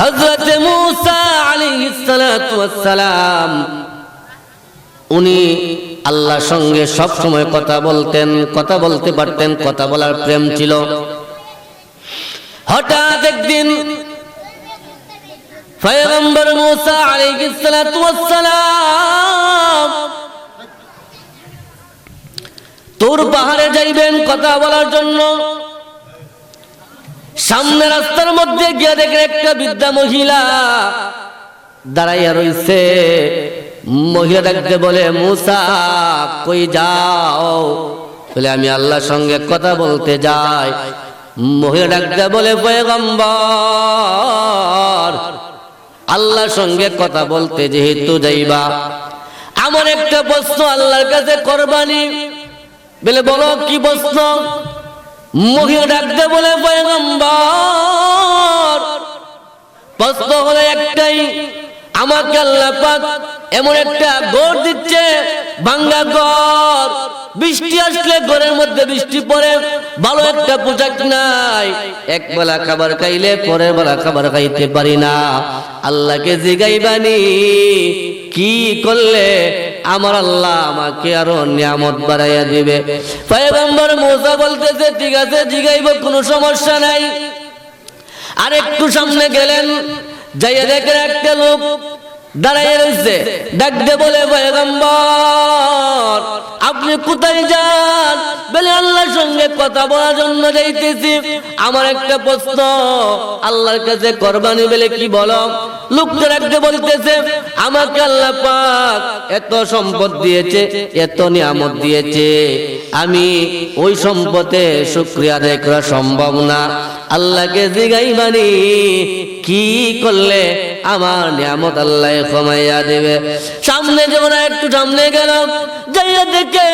হজরত মুসা উনি আল্লাহর সঙ্গে সব সময় কথা বলতেন, কথা বলতে পারতেন, কথা বলার প্রেম ছিল। হঠাৎ একদিন তোর পাহাড়ে যাইবেন কথা বলার জন্য। সামনে রাস্তার মধ্যে গিয়ে দেখেন একটা বৃদ্ধা মহিলা দাঁড়াইয়া রইছে। মহিলা ডাকতে বলে, মুসা, কই যাও? বলে, আমি আল্লাহর সঙ্গে কথা বলতে যাই। মহিলা ডাকতে বলে, পয়গম্বর, আল্লাহর সঙ্গে কথা বলতে যেহেতু যাইবা, আমার একটা প্রশ্ন আল্লাহর কাছে করবানি। বলে, বলো, কি প্রশ্ন? মহিলা ডাকতে বলে পয়গম্বর। প্রশ্ন হলো একটাই, আমাকে আল্লাহ এমন একটা গড় দিচ্ছে, ভাঙ্গা গড় বৃষ্টি আসলে ঘরের মধ্যে বৃষ্টি পড়ে, ভালো একটা পোশাক নাই। এক বেলা খাবার খাইলে পরের বেলা খাবার খাইতে পারি না। আল্লাহকে জিগাইবানি, কি করলে আমার আল্লাহ আমাকে আরও নিয়ামত বাড়াইয়া দিবে। পয়গম্বর মোসা বলতেছে, ঠিক আছে, জিগাইব, কোনো সমস্যা নাই। আর একটু সামনে গেলেন, যাইয়া দেখেন একটা লোক দাঁড়াইয়া রয়েছে ডাকতে বলে, পয়গম্বর, আপনি কোথায় যান? বলে আল্লাহর সঙ্গে কথা বলার জন্য যাইতেছি। আমার একটা প্রশ্ন, আল্লাহর কাছে করবানি বলে কি বলো? লোকটা ডাকতে বলতেছে, আমাকে আল্লাহ পাক এত সম্পদ দিয়েছে, এত নিয়ামত দিয়েছে। আমি ওই সম্পদে শুক্রিয়া আদায় করা সম্ভব না। আল্লাহকে জিগাইবানি কি করলে আমার নিয়ামত আল্লাহ কমাইয়া দেবে? সামনে যেমন একটু সামনে গেল, যাইয়া দেখে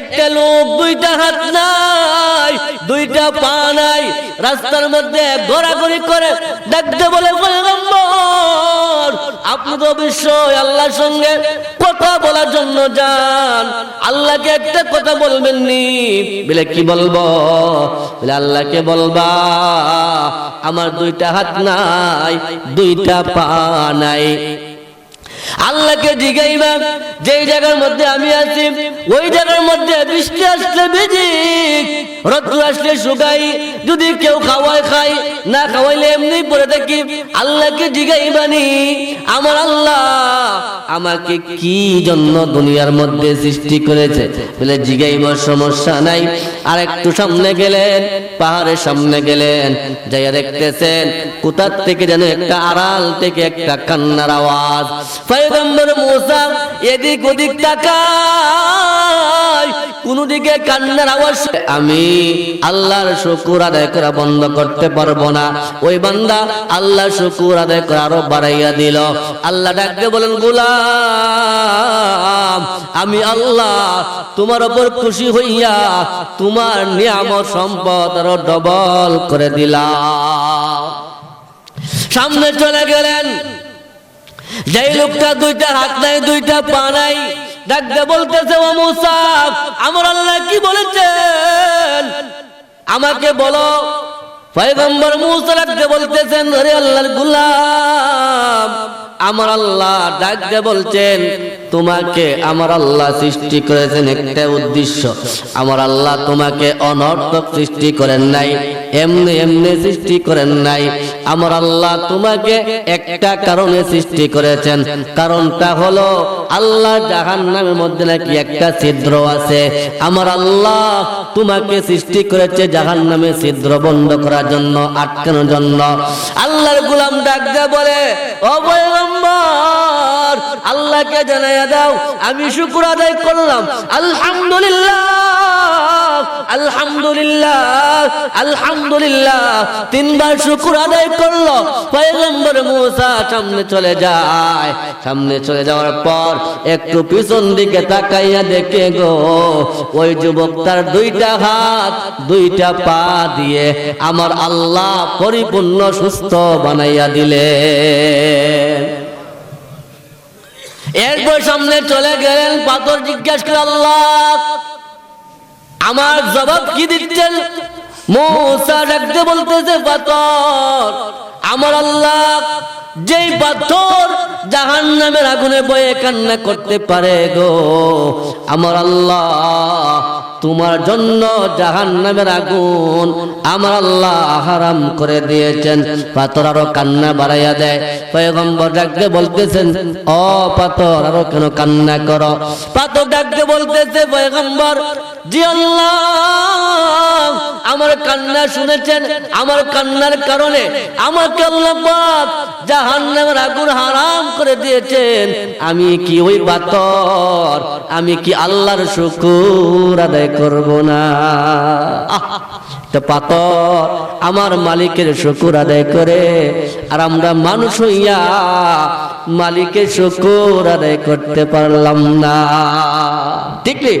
একটা লোক দুইটা হাত নাই, দুইটা পা নাই, রাস্তার মধ্যে ঘোরাঘুরি করে দেখতে বলে পয়গম্বর আপনি তো অবশ্যই আল্লাহর সঙ্গে কথা বলার জন্য যান। আল্লাহকে একটা কথা বলবেন নি। বলে, কি বলব? বলে, আল্লাহকে বলবা, আমার দুইটা হাত নাই, দুইটা পা নাই। আল্লাহকে জিগাইবা যেই জায়গার মধ্যে আমি আছি, ওই জায়গার মধ্যে বৃষ্টি আসলে ভিজি রোদ্দুর আসলে শুকাই, যদি কেউ খাওয়ায় খাই, না খাওয়াইলে এমনি পড়ে থাকি, আল্লাহকে জিগাইবানি আমার আল্লাহ আমাকে কি জন্য দুনিয়ার মধ্যে সৃষ্টি করেছে? বলে জিগাইব, সমস্যা নাই। আর একটু সামনে গেলেন, পাহাড়ের সামনে গেলেন, যাইয়া দেখতেছেন, কোথার থেকে যেন একটা আড়াল থেকে একটা কান্নার আওয়াজ। পয়গম্বর মুসা এদিক ওদিক তাকায় কোন কান্নার আওয়াজ আমি আল্লাহর শুকুর আদায় করা বন্ধ করতে পারব না। ওই বান্দা আল্লাহ শুকুর আদায় করা আরও বাড়াইয়া দিল। আল্লাহ ডাকতে বলেন, গোলাম, আমি আল্লাহ তোমার ওপর খুশি হইয়া তোমার নিয়ামত সম্পদ আরও ডবল করে দিলাম। সামনে চলে গেলেন। যেই লোকটা দুইটা হাত নাই, দুইটা পা নাই, ডাকতে বলতেছে, ও মুসা, আমার আল্লাহ কি বলেছেন? আমাকে বলো। পয়গম্বর মুসা ডাকতে বলতেছেন আরে আল্লাহর গুলাম, আমার আল্লাহ ডাকতে বলছেন তোমাকে আমার আল্লাহ সৃষ্টি করেছেন একটা উদ্দেশ্য। আমার আল্লাহ তোমাকে অনর্থক সৃষ্টি করেন নাই, এমনি এমনি সৃষ্টি করেন নাই। আমার আল্লাহ তোমাকে একটা কারণে সৃষ্টি করেছেন। কারণটা হলো, আল্লাহ জাহান নামের মধ্যে নাকি একটা ছিদ্র আছে। আমার আল্লাহ তোমাকে সৃষ্টি করেছে জাহান নামে ছিদ্র বন্ধ করার জন্য, আটকানোর জন্য। আল্লাহর গুলাম ডাক বলে, ও পয়গম্বর আল্লাহকে জানাইয়া দাও, আমি শুকুর আদায় করলাম। আলহামদুলিল্লাহ আলহামদুলিল্লাহ আলহামদুলিল্লাহ। তিনবার শুকুর আদায় করল। পয়গম্বর মুসা সামনে চলে যায়। সামনে চলে যাওয়ার পর একটু পিছন দিকে তাকাইয়া দেখে গো, ওই যুবক তার দুইটা হাত, দুইটা পা দিয়ে আমার আল্লাহ পরিপূর্ণ সুস্থ বানাইয়া দিলেন। এরপর সামনে চলে গেলেন পাথর জিজ্ঞাসা করে, আল্লাহ, আমার জবাব কি দিচ্ছেন? বলতেছে, পাথর, আমার আল্লাহ যেই পাথর আগুনে বয়ে কান্না করতে পারে গো, আমার আল্লাহ তোমার জন্য জাহান নামের আগুন আমার আল্লাহ হারাম করে দিয়েছেন। পাথর আরও কান্না বাড়াইয়া দেয়। পয়গম্বর ডাকতে বলতেছেন, ও পাথর, আরও কেন কান্না করো? পাথর ডাকতে বলতেছে পয়গম্বর, জি আল্লাহ, আমার কান্না শুনেছেন, আমার কান্নার কারণে আমাকে আল্লাহ পাক জাহান্নামের আগুন হারাম করে দিয়েছেন। আমি কি ওই পাথর? আমি কি আল্লাহর শুকুর আদায় করব না। পাতর আমার মালিকের শুকুর আদায় করে, আর আমরা মানুষ হইয়া মালিকের শুকুর আদায় করতে পারলাম না। নেই